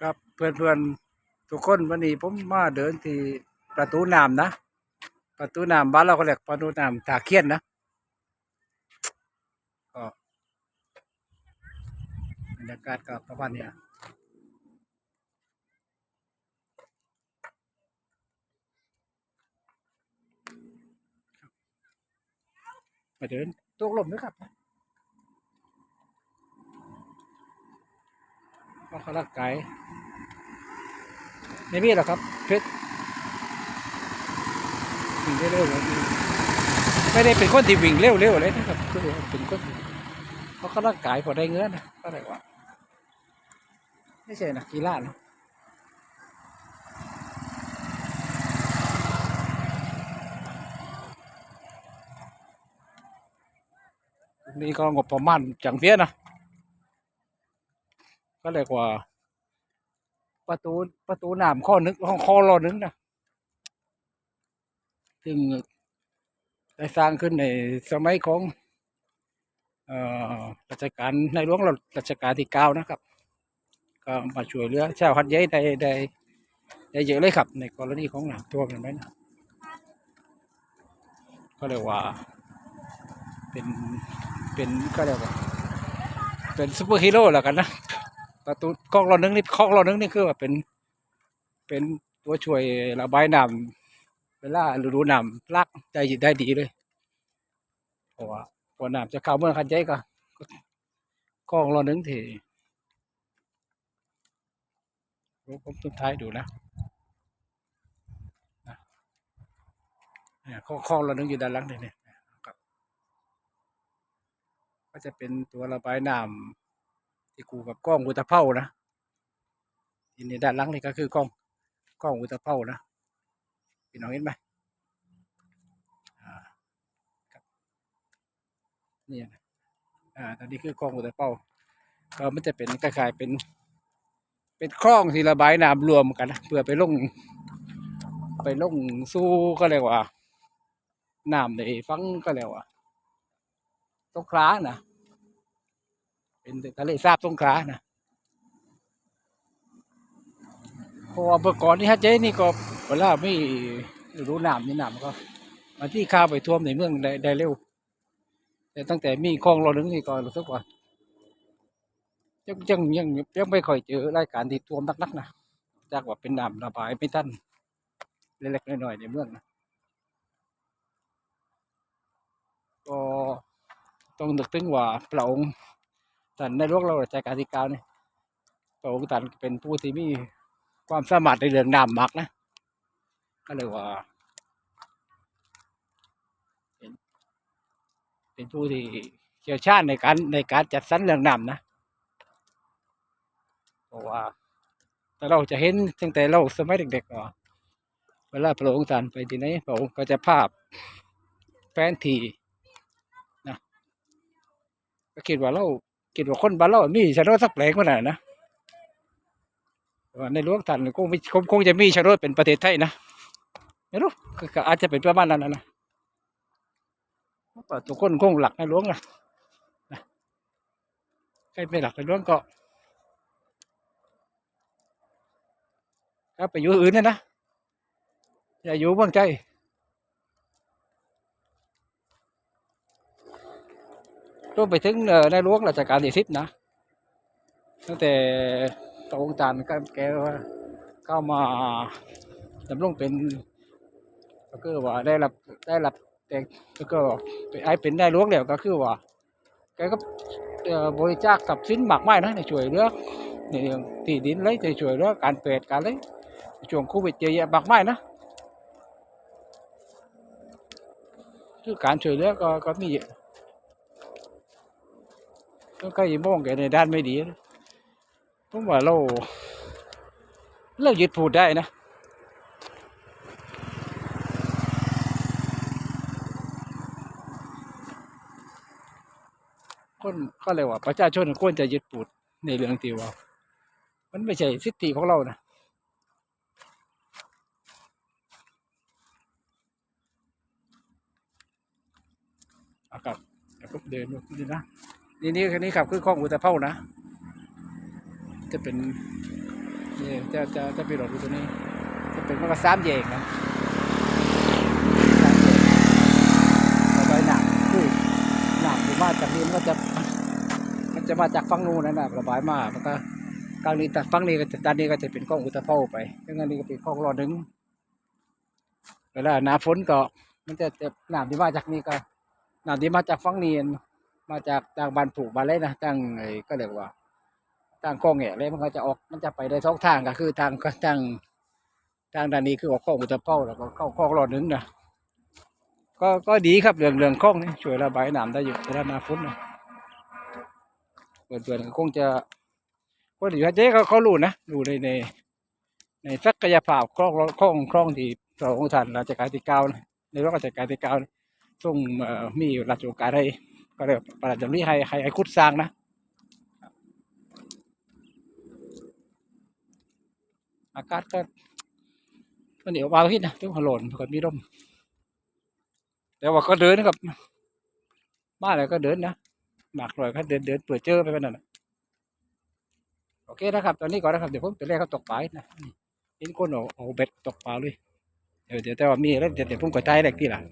ครับเพื่อนเพื่อนๆทุกคนวันนี้ผมมาเดินที่ประตูน้ำนะ ประตูน้ำบ้านเราก็เรียกประตูน้ำตาเคียนนะก็บรรยากาศก็ประมาณนี้มาเดินตกลมนะครับ ก็ขลักไก่ไม่มีหรอกครับเพชรวิ่งเร็วๆไม่ได้เป็นคนที่วิ่งเร็วๆเลยนะครับคือเป็นคนเขาขลักไก่พอได้เงินนะก็เลยว่าไม่ใช่นักกีฬาเนอะนี่ก็งบประมาณจังเสียนะ ก็เรียกว่า ประตูประตูน้ำข้อนึกข้อข้อรอนึงนะซึ่งได้สร้างขึ้นในสมัยของอรัชกาลในหลวงรัชกาลที่เก้านะครับ ก็มาช่วยเหลือชาวฮัดเย้ได้ได้ได้เยอะเลยครับ ในกรณีของน้ำท่วมเห็นไหมนะก็เรียกว่า เป็นเป็นก็เรียกว่าเป็นซูเปอร์ฮีโร่แล้วกันนะ ประตูคองเรานึงนี่คองเรานึงนี่คือว่าเป็น เป็นตัวช่วยระบายน้ำเวลาฤดูน้ำลักได้ได้ดีเลยเพราะว่าพอน้ำจะเข้าเมืองคันใจก็ก็คองเรานึงที่ผมผมต้นท้ายดูนะเนี่ยคองคลอเรานึงอยู่ด้านหลังนี่เนี่ยก็จะเป็นตัวระบายน้ำ ที่กูกับกล้องอุตภเป้านะทีนี้ด้านหลังนี่ก็คือกล้องกล้องอุตภเป้านะพี่น้องเห็นไหมอ่านี่นะอ่าตอนนี้คือกล้องอุตภเป้าก็มันจะเป็นคล้ายๆเป็น เป็นคลองที่ระบายน้ำรวมกันนะเพื่อไปลง ไปลงสู่ก็เรียกว่าน้ำในฟังก็เรียกว่าตกคล้านะ เป็นทะเลสาบสงขลานะพราะว่าเมื่อก่อนนี่ฮะเจ๊นี่ก็เวลาไม่รู้น้ำนี่น้ำก็ มาที่ข้าวไปท่วมในเมืองได้ได้เร็ว แต่ตั้งแต่มีคลองเรานึงนี่ก็รู้สึกว่ายังยังยังยังไม่ค่อยเจอรายการที่ท่วมนักๆนะจากว่าเป็นน้ำระบายไม่ทันเล็กๆน้อยๆในเมืองนะก็ต้องนึกถึงว่าพระองค์ ท่านในหลวงเรารัชกาลที่เก้านี่พระองค์ท่านเป็นผู้ที่มีความสามารถในเรื่องน้ำมากนะก็เลยว่า เป็นผู้ที่เชี่ยวชาญในการในการจัดสรรเรื่องน้ำนะเพราะว่า แต่เราจะเห็นตั้งแต่เราสมัยเด็กๆว่าเวลาพระองค์ท่านไปที่ไหนพระองค์ก็จะภาพแผนทีนะก็คิดว่าเรา คิดว่าคนบ้านเรามีชะโนดสักแปลงมันน่ะนะในหลวงท่านคงคงคงจะมีชะโนดเป็นประเทศไทยนะไม่รู้ก็อาจจะเป็นประมาณนั้นนะนะว่ทุกคนคงหลักในหลวงนะใครไม่หลักในหลวงก็ก็ไปอยู่อื่นนะนะอย่าอยู่เมืองใจ รวมไปถึงในหลวงรัชกาลที่สิบนะตั้งแต่พระองจานก็แกว่าเข้ามาดำรงเป็นก็คือว่าได้รับได้รับแต่ก็ไปไอเป็นได้หลวงแล้วก็คือว่าแกก็บริจาคทรัพย์สินมากมายนะในช่วยเลือในเรื่องที่ดินเลยในช่วยเลือการเปรตการเลยช่วงโควิดเยอะแยะมากมายนะคือการช่วยเหลือก็ก็มี ก็ใครมองแกในด้านไม่ดีผมว่าเราเรายึดพูดได้นะคนก็เลยว่าประชาชนควรจะยึดพูดในเรื่องที่ว่า มันไม่ใช่สิทธิของเรานะอะครับเดี๋ยวผมเดินดูนะ นี่นี่คันนี้ครับคือคลองอุตภเป้านะ จะเป็นนี่จะจะจะไปโหลดดูตัวนี้ จะเป็นมันก็สามแยกนะสามแยกระบายหนักคือหนักหรือมาจากนี้มันก็จะ มันจะมาจากฝั่งนู้นนั่นนะระบายมากมันก็กลางนี้แต่ฝั่งนี้ก็จะด้านนี้ก็จะเป็นกล้องอุตภเป้าไปดังนั้นนี้ก็เป็นกล้องรอหนึ่งเวลาหนาฝนก็มันจะจะน้ำที่มาจากนี้ก็หน้ำที่มาจากฝั่งนี้ มาจากทางบ้านผูกบ้านไรนะทางไอ้ก็เรียกว่าทางกล้องแง่เลยมันก็จะออกมันจะไปได้สองทางก็คือทางก็ทางทางด้านนี้คือออกกล้องอุตภเป้าแล้วก็เข้ากล้องรอหนึ่งนะก็ก็ดีครับเรื่องเรื่องกล้องนี่ช่วยระบายน้ำได้อยู่เวลาหน้าฝนนะเพื่อนๆก็คงจะคนอยู่เจ๊เขาเขารู้นะรู้ในในในศักยภาพคล่องคล่องคล่องที่พระองค์ท่านรัชกาลที่เก้านะในรัชกาลที่เก้าทรงเอ่อมีราชการให้ ก็เรียกว่าระราชดำริให้ให้ให้ขุดสร้างนะอากาศก็มันเหนียววาวขึ้นนะทุกหล่นก็มีลมแต่ว่าก็เดินนะครับบ้านอะไรก็เดินนะหนักหน่อยก็เดินเดินเปิดเจอไปแบบนั้นโอเคนะครับ ตอนนี้ก่อนนะครับ เดี๋ยวผมไปเล่นเขาตกปลานะนี่เห็นคนเอาเอาเบ็ดตกปลาเลย เดี๋ยวเดี๋ยวแต่ว่ามีแล้วเดี๋ยวเดี๋ยวผมก็ใจแรกที่ลัง